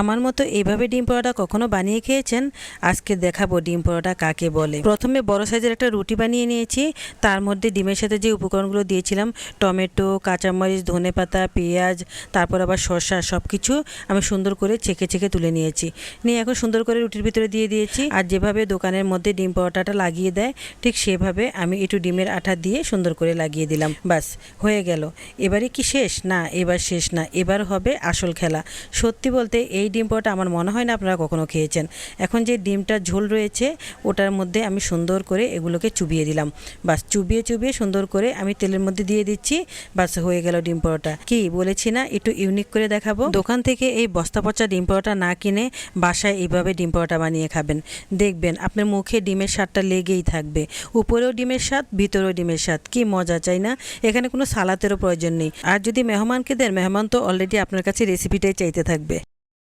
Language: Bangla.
আমার মতো এইভাবে ডিম পরোটা কখনো বানিয়ে খেয়েছেন? আজকে দেখাবো ডিম পরোটা কাকে বলে। প্রথমে বড় সাইজের একটা রুটি বানিয়ে নিয়েছি। তার মধ্যে ডিমের সাথে যে উপকরণগুলো দিয়েছিলাম, টমেটো, কাঁচামরিচ ধনেপাতা পেঁয়াজ, তারপর আবার শসা সব কিছু আমি সুন্দর করে ছেঁকে ছেঁকে তুলে নিয়েছি। নিয়ে এখন সুন্দর করে রুটির ভিতরে দিয়ে দিয়েছি। আর যেভাবে দোকানের মধ্যে ডিম পরোটাটা লাগিয়ে দেয়, ঠিক সেভাবে আমি একটু ডিমের আঠা দিয়ে সুন্দর করে লাগিয়ে দিলাম। বাস, হয়ে গেল। এবারে কি শেষ? না, এবার শেষ না। এবার হবে আসল খেলা। সত্যি বলতে এই ডিম পরোটা আমার মনে হয় না আপনারা কখনো খেয়েছেন। এখন যে ডিমটার ঝোল রয়েছে, ওটার মধ্যে আমি সুন্দর করে এগুলোকে চুবিয়ে দিলাম। বাস, চুবিয়ে চুবিয়ে সুন্দর করে আমি তেলের মধ্যে দিয়ে দিচ্ছি। বাস, হয়ে গেল ডিম পরোটা কি বলেছি না? একটু ইউনিক করে দেখাবো। দোকান থেকে এই বস্তা পচা ডিম পরোটা না কিনে বাসায় এইভাবে ডিম পরোটা বানিয়ে খাবেন। দেখবেন আপনার মুখে ডিমের স্বাদটা লেগেই থাকবে। উপরেও ডিমের স্বাদ, ভিতরেও ডিমের স্বাদ। কি মজা, চাই না? এখানে কোনো সালাতেরও প্রয়োজন নেই। আর যদি মেহমানকে দেন, মেহমান তো অলরেডি আপনার কাছে রেসিপিটাই চাইতে থাকবে।